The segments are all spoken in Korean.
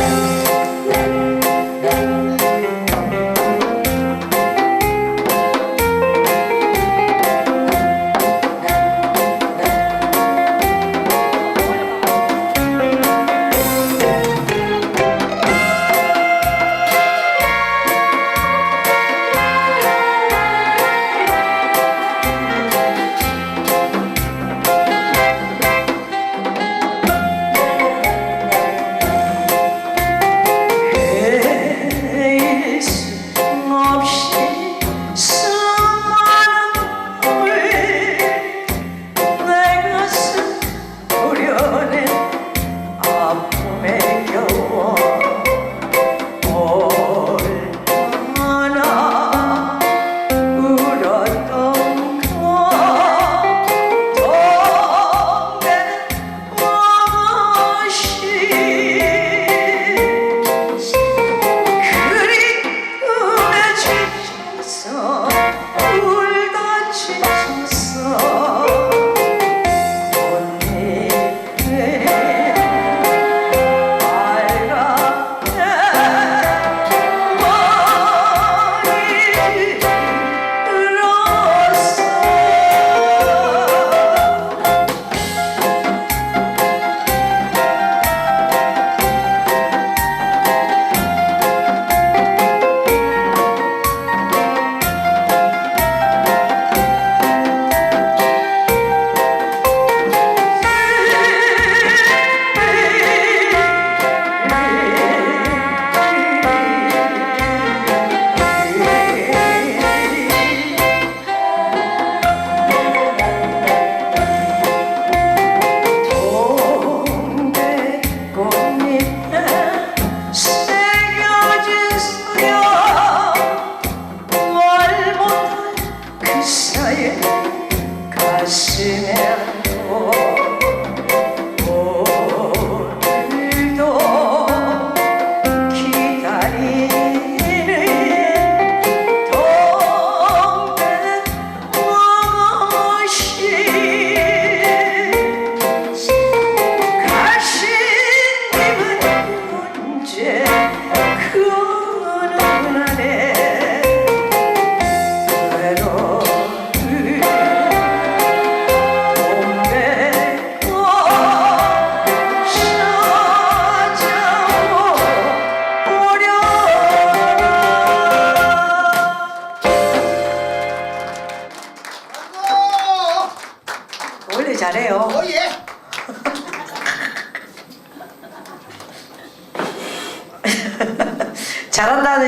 헤일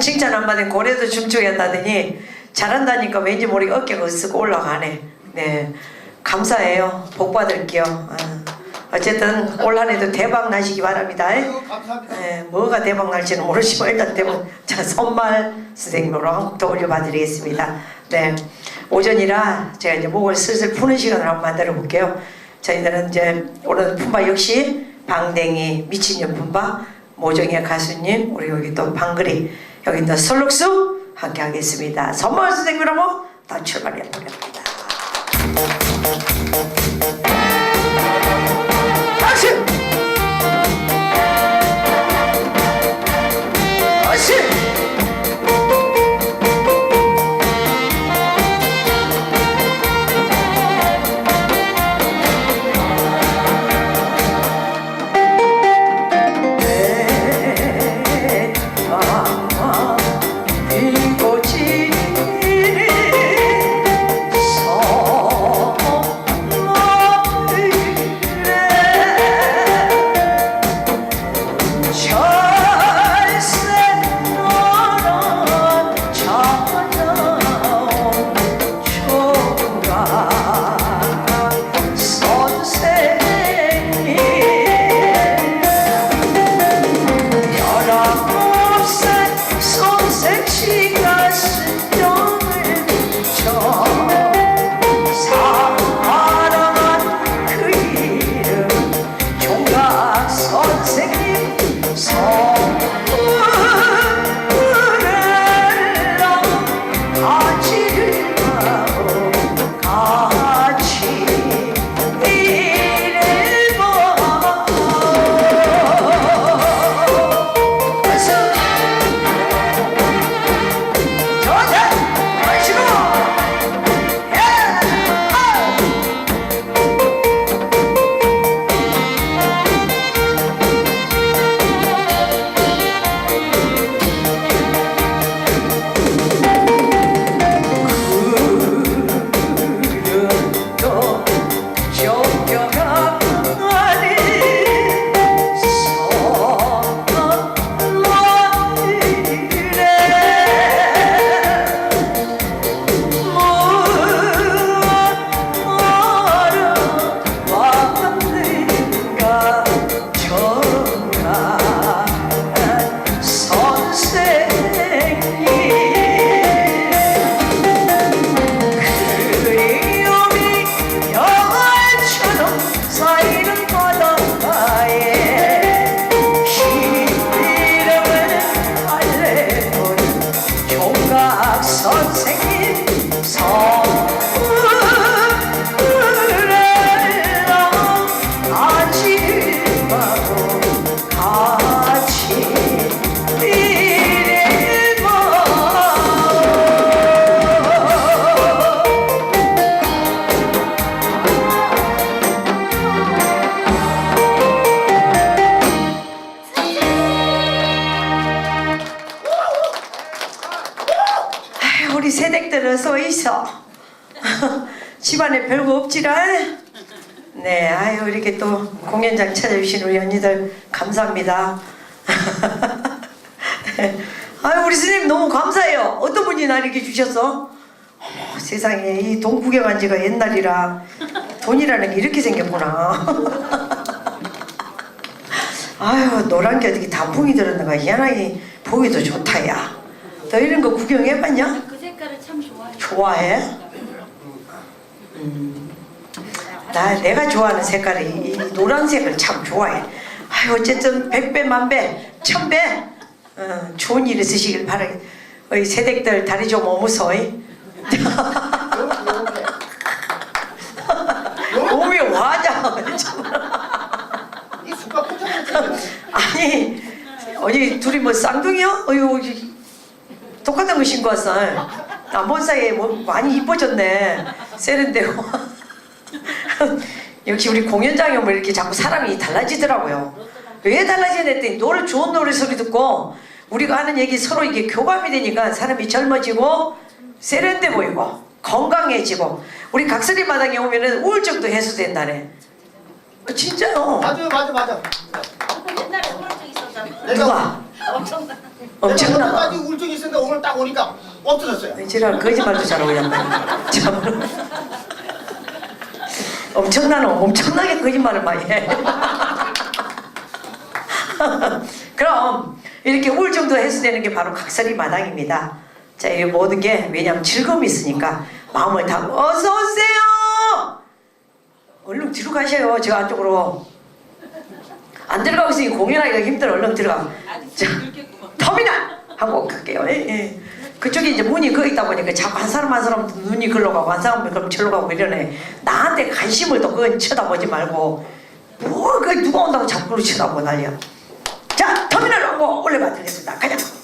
칭찬 한마디 고래도 춤추겠다더니 잘한다니까 왠지 모르게 어깨가 으쓱 올라가네. 네, 감사해요. 복 받을게요. 아, 어쨌든 올 한해도 대박 나시기 바랍니다. 네, 뭐가 대박 날지는 모르지만 일단 대박 자 선말 선생님으로 한곡더 올려봐드리겠습니다. 네, 오전이라 제가 이제 목을 슬슬 푸는 시간을 한번 만들어 볼게요. 저희들은 이제 오늘 품바 역시 방댕이 미친년 품바 모정의 가수님 우리 여기 또 방글이 여기 또 솔록수 함께 하겠습니다. 선물 선생님으로 다 출발해 보겠습니다. Keep 공연장 찾아주신 우리 언니들 감사합니다. 네. 아유 우리 스님 너무 감사해요. 어떤 분이 나 이렇게 주셨어? 어머, 세상에 이 돈 구경한 지가 옛날이라 돈이라는 게 이렇게 생겼구나. 아유 노란 게 어떻게 단풍이 들었는가 희한하게 보기도 좋다 야. 너 이런 거 구경해봤냐? 그 색깔을 참 좋아해요. 좋아해? 음, 나 내가 좋아하는 색깔이 이 노란색을 참 좋아해. 아유 어쨌든 백배 만배 천배 어, 좋은 일 있으시길 바라게. 어이 새댁들 다리 좀 오무서. 이. 몸이 와자. 이. 아니 어디 둘이 뭐 쌍둥이요? 어유 똑같은 거 신고 왔어. 남본 사이에 뭐 많이 이뻐졌네. 세련되고. 역시 우리 공연장에 오면 이렇게 자꾸 사람이 달라지더라고요. 왜 달라지냐 했더니 노래 좋은 노래 소리 듣고 우리가 하는 얘기 서로 이게 교감이 되니까 사람이 젊어지고 세련돼 보이고 건강해지고 우리 각설이 마당에 오면은 우울증도 해소된다네. 어, 진짜요. 맞아요, 맞아, 맞아. 옛날에 우울증 있었잖아. 내가 누가? 엄청나. 내가 엄청나. 어제까지 우울증이 있었는데 오늘 딱 오니까 없어졌어요. 지랄 거짓말도 잘 오겠다. 참. 엄청나는 엄청나게 거짓말을 많이 해. 그럼 이렇게 우울증도 해소되는 게 바로 각설이 마당입니다. 자, 이 모든 게 왜냐하면 즐거움이 있으니까 마음을 다 어서 오세요. 얼른 뒤로 가셔요. 저 안쪽으로. 안 들어가고 있으니 공연하기가 힘들어. 얼른 들어가. 자, 터미널 하고 갈게요. 예, 예. 그쪽에 이제 문이 거 있다 보니까 자꾸 한 사람 한 사람 눈이 글로 가고 한 사람 그럼 절로 가고 이러네. 나한테 관심을 또 그건 쳐다보지 말고 뭐그 누가 온다고 자꾸 쳐다보고 난리야. 자 터미널 하고 올려봐 드리겠습니다. 가자.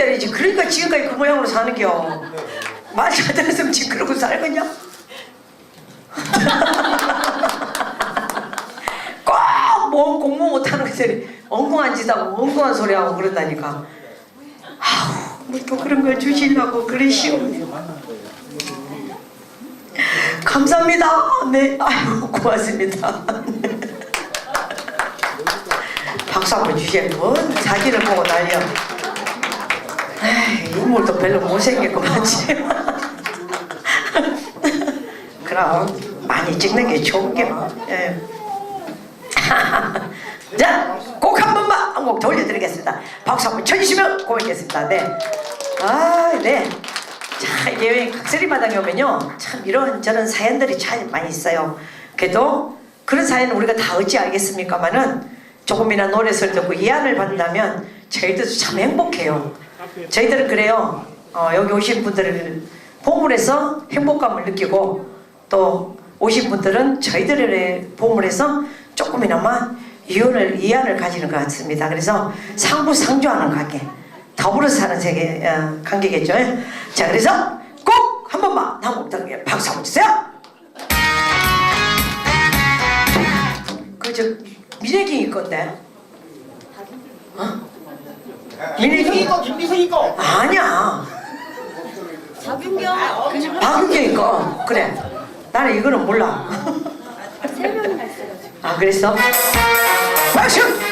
기다리지. 그러니까 지금까지 그 모양으로 사는겨. 말 잘 들었으면 지금 그러고 살겠냐? 꼭뭐 공부 못하는 것들이 엉뚱한 짓 하고 엉뚱한 소리 하고 그런다니까. 아우, 뭐또 그런 걸 주시려고 그러시오. 감사합니다. 네, 아유 고맙습니다. 박수 한번. 뭔 자기를 보고 난리야. 에이, 인물도 별로 못생겼구만 그럼 많이 찍는 게 좋은 게 뭐. 예. 자, 곡 한 번만 한곡 돌려드리겠습니다. 박수 한번 쳐주시면 고맙겠습니다. 네. 아, 네. 자, 이게 각설이 마당에 오면요. 참 이런 저런 사연들이 참 많이 있어요. 그래도 그런 사연은 우리가 다 어찌 알겠습니까마는 조금이나 노래를 듣고 이해를 받는다면 저희들도 참 행복해요. 저희들은 그래요. 어, 여기 오신 분들을 보물해서 행복감을 느끼고 또 오신 분들은 저희들의 보물해서 조금이나마 이혼을 이해를 가지는 것 같습니다. 그래서 상부상조하는 관계, 더불어 사는 세계 어, 관계겠죠. 자, 그래서 꼭 한 번만 듣게 박수 한번 주세요. 그저 민혜경이 건데. 어? 김미성이 거 김미성이 거 아니야. 박윤경 박은경이 거. 그래. 나는 이거는 몰라. 세 명이나 있어가지고. 아 그랬어? 박수!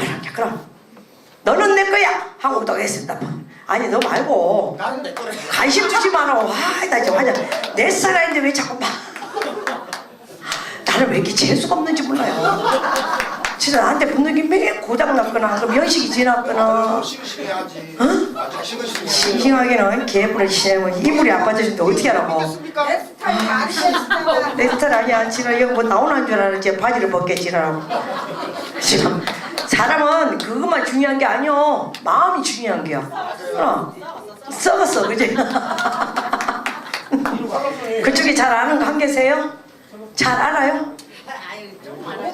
노래하게 그럼 너는 내 거야 하고 노래했습니다. 아니 너 말고 나는 내 거래. 관심 주지 마라. 와, 나 지금 하냐. 내 사람인데 왜 자꾸 막. 나를 왜 이렇게 재수가 없는지 몰라요. 진짜 나한테 붙는 게 매일 고장났거나, 그럼 연식이 지났거나. 싱싱해야지. 응? 싱싱해. 싱싱하게는 개뿔을 치냐면 이불이 안 빠져준데 어떻게 하라고. 내 스타일 아니야. 지금 여기 뭐 나오는 줄 알았지. 바지를 벗겠지라고. 지금 사람은 그것만 중요한 게 아니오. 마음이 중요한 게요. 어. 썩었어, 그지? 그쪽에 잘 아는 거 한 계세요? 잘 알아요?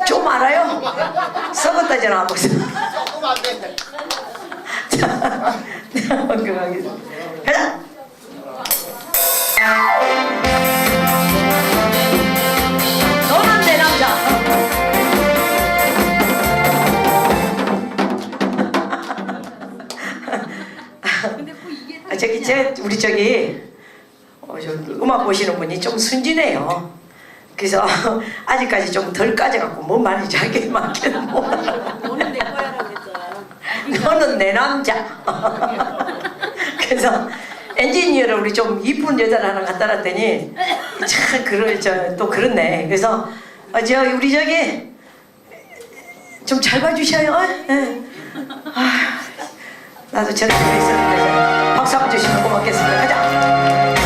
좀 알아요? 썩었다잖아, 벌써. 조금 안 돼. 자! 너 이게 아, 저기 제 우리 저기 어, 저 음악 보시는 분이 좀 순진해요. 그래서 아직까지 좀 덜 까져갖고 뭔 말인지 알게 맞기는 뭐. 너는 내 거야라고 했잖아. 너는 내 남자. 그래서 엔지니어를 우리 좀 이쁜 여자를 하나 갖다 놨더니 참 그럴 저또 그렇네. 그래서 어, 저 우리 저기 좀 잘 봐주셔요. 어? 나도 저렇게 있었는데 박수 한번 주시면 고맙겠습니다. 가자.